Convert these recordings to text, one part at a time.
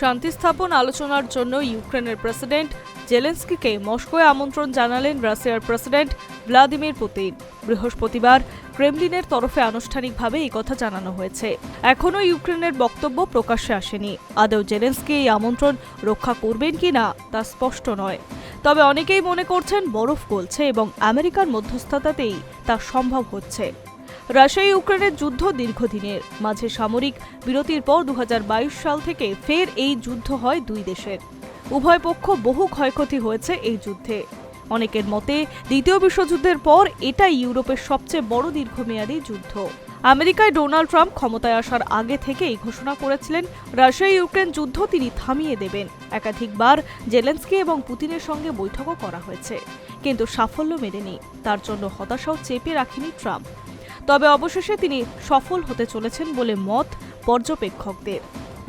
শান্তি স্থাপন আলোচনার জন্য ইউক্রেনের প্রেসিডেন্ট জেলেন্সকিকে মস্কোয় আমন্ত্রণ জানালেন রাশিয়ার প্রেসিডেন্ট ভ্লাদিমির পুতিন। বৃহস্পতিবার ক্রেমলিনের তরফে আনুষ্ঠানিকভাবে এই কথা জানানো হয়েছে। এখনও ইউক্রেনের বক্তব্য প্রকাশ্যে আসেনি। আদৌ জেলেন্সকি এই আমন্ত্রণ রক্ষা করবেন কি না তা স্পষ্ট নয়। তবে অনেকেই মনে করছেন বরফ গলছে এবং আমেরিকার মধ্যস্থতাতেই তা সম্ভব হচ্ছে। রাশিয়া ইউক্রেনের যুদ্ধ দীর্ঘদিনের। মাঝে সামরিক বিরতির পর দুহাজার বাইশ সাল থেকে ফের এই যুদ্ধ হয় দুই দেশের উভয় পক্ষ বহু ক্ষয়ক্ষতি হয়েছে এই যুদ্ধে। অনেকের মতে, দ্বিতীয় বিশ্বযুদ্ধের পর এটাই ইউরোপের সবচেয়ে বড় দীর্ঘমেয়াদী যুদ্ধ। আমেরিকায় ডোনাল্ড ট্রাম্প ক্ষমতায় আসার আগে থেকেই ঘোষণা করেছিলেন, রাশিয়া ইউক্রেন যুদ্ধ তিনি থামিয়ে দেবেন। একাধিকবার জেলেন্সকি এবং পুতিনের সঙ্গে বৈঠকও করা হয়েছে। কিন্তু সাফল্য মেলেনি। তার জন্য হতাশাও চেপে রাখেনি ট্রাম্প। তবে অবশেষে তিনি সফল হতে চলেছেন বলে মত পর্যবেক্ষকদের।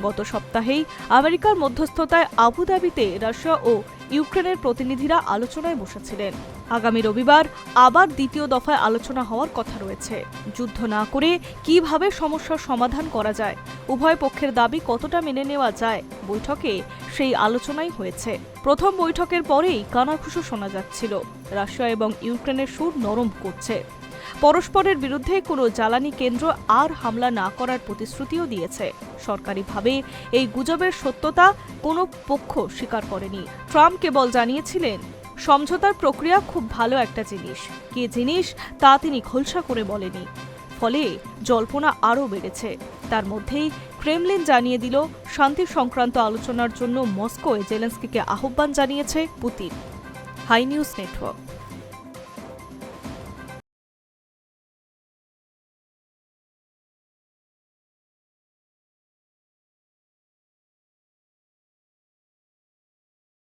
গত সপ্তাহেই আমেরিকার মধ্যস্থতায় আবুধাবিতে রাশিয়া ও ইউক্রেনের প্রতিনিধিরা আলোচনায় বসেছিলেন। আগামী রবিবার আবার দ্বিতীয় দফায় আলোচনা হওয়ার কথা রয়েছে। যুদ্ধ না করে কীভাবে সমস্যার সমাধান করা যায়, উভয় পক্ষের দাবি কতটা মেনে নেওয়া যায় বৈঠকে সেই আলোচনাই হয়েছে। প্রথম বৈঠকের পরেই কানাঘুষো শোনা যাচ্ছিল, রাশিয়া এবং ইউক্রেনের সুর নরম করছে। পরস্পরের বিরুদ্ধে কোনো জ্বালানি কেন্দ্র আর হামলা না করার প্রতিশ্রুতিও দিয়েছে। সরকারিভাবে এই গুজবের সত্যতা কোনো পক্ষ স্বীকার করেনি। ট্রাম্প কেবল জানিয়েছিলেন, সমঝোতার প্রক্রিয়া খুব ভালো একটা জিনিস। কি জিনিস তা তিনি খোলসা করে বলেনি। ফলে জল্পনা আরও বেড়েছে। তার মধ্যেই ক্রেমলিন জানিয়ে দিল, শান্তি সংক্রান্ত আলোচনার জন্য মস্কোয় জেলেন্সকিকে আহ্বান জানিয়েছে পুতিন। High news network.